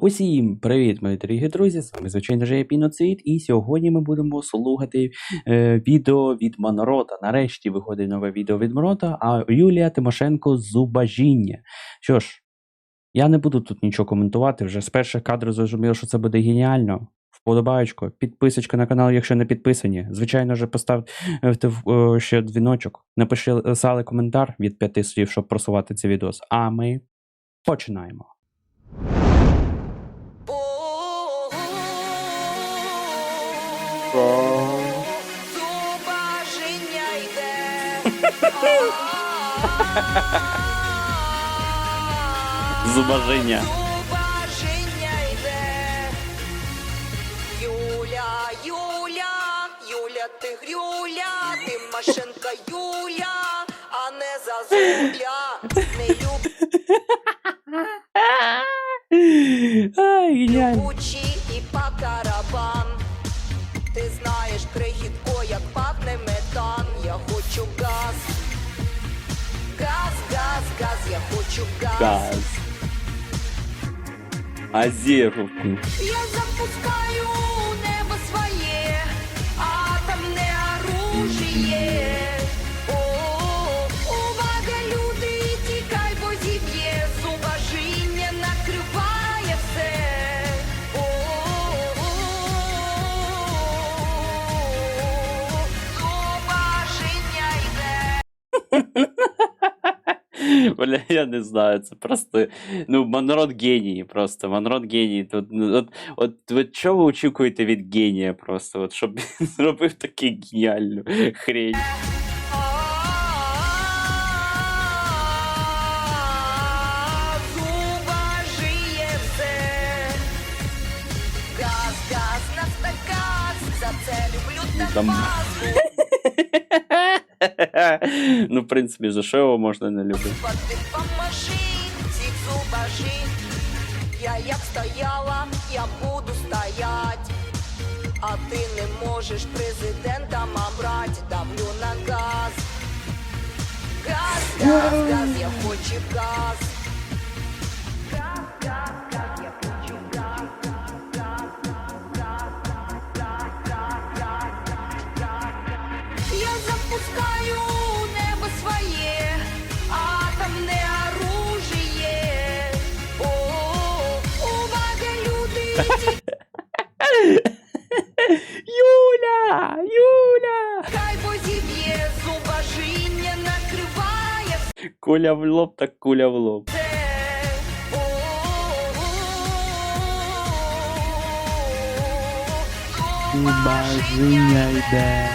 Усім привіт, мої дорогі друзі! З вами, звичайно ж, я Піноцид, і сьогодні ми будемо слухати е, відео від Монорота. Нарешті виходить нове відео від Монорота, а Юлія Тимошенко зубажіння. Що ж, я не буду тут нічого коментувати, вже з перших кадрів зрозуміло, що це буде геніально. Вподобаєчко, підписочка на канал, якщо не підписані. Звичайно ж, поставте е, ще дзвіночок, напиши коментар від п'яти слів, щоб просувати цей відео. А ми починаємо. Зубожіння. Зубожіння йде. Юля, Юля, Юля, ти грюля, ти машинка Юля, а не зазуля. Не Ай, геніально. любучі і пакарабан. Ти знаєш крихітко, як пахне метан. Я хочу газ. Газ, газ, газ, я хочу газ. Газ. Азіровку. Я запускаю у небо своє, атомне оружие. Бля, я не знаю, це просто. Ну, Монрод геній просто. Монрод геній. Тут, ну, от, от, от що ви очікуєте від генія просто? От, щоб він зробив таку геніальну хрень. Зубожіє все. Газ, газ, нафтогаз, за це люблю Там- Донбас. ну, в принципі, за що його можна не любити? Я як стояла, я буду стоять. А ти не можеш президентом обрати, давлю на газ. Газ, газ, газ, я хочу. Газ, Юля! Юля! Хай бо зіб'є зубожіння накриває Куля в лоб, так куля в лоб. Зубожіння йде.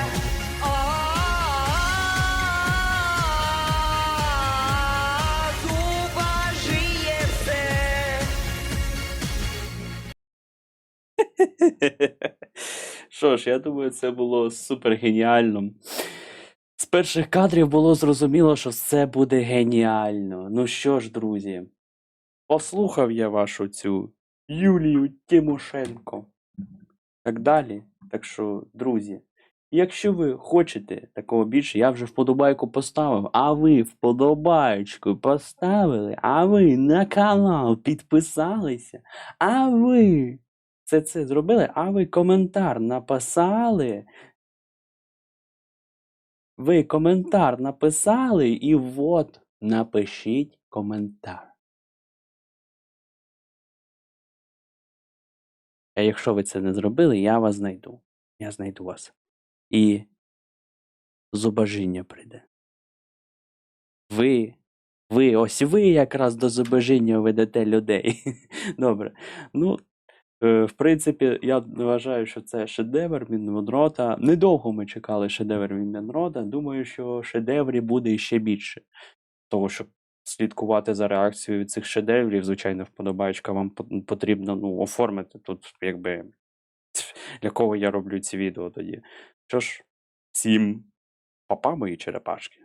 Що ж, я думаю, це було супер геніально. З перших кадрів було зрозуміло, що це буде геніально. Ну що ж, друзі, послухав я вашу цю Юлію Тимошенко. Так далі. Так що, друзі, якщо ви хочете такого більше, я вже вподобайку поставив, а ви вподобайку поставили, а ви на канал підписалися, а ви це це зробили, а ви коментар написали. Ви коментар написали, і от напишіть коментар. А якщо ви це не зробили, я вас знайду. Я знайду вас. І зубожіння прийде. Ви, ви, ось ви якраз до зубожіння ведете людей. Добре. Ну, В принципі, я вважаю, що це шедевр від Монрота. Недовго ми чекали шедевр від Монрота. Думаю, що шедеврів буде ще більше. Того, щоб слідкувати за реакцією цих шедеврів, звичайно, вподобаєчка вам потрібно ну, оформити тут, якби для кого я роблю ці відео тоді. Що ж, всім папа мої черепашки.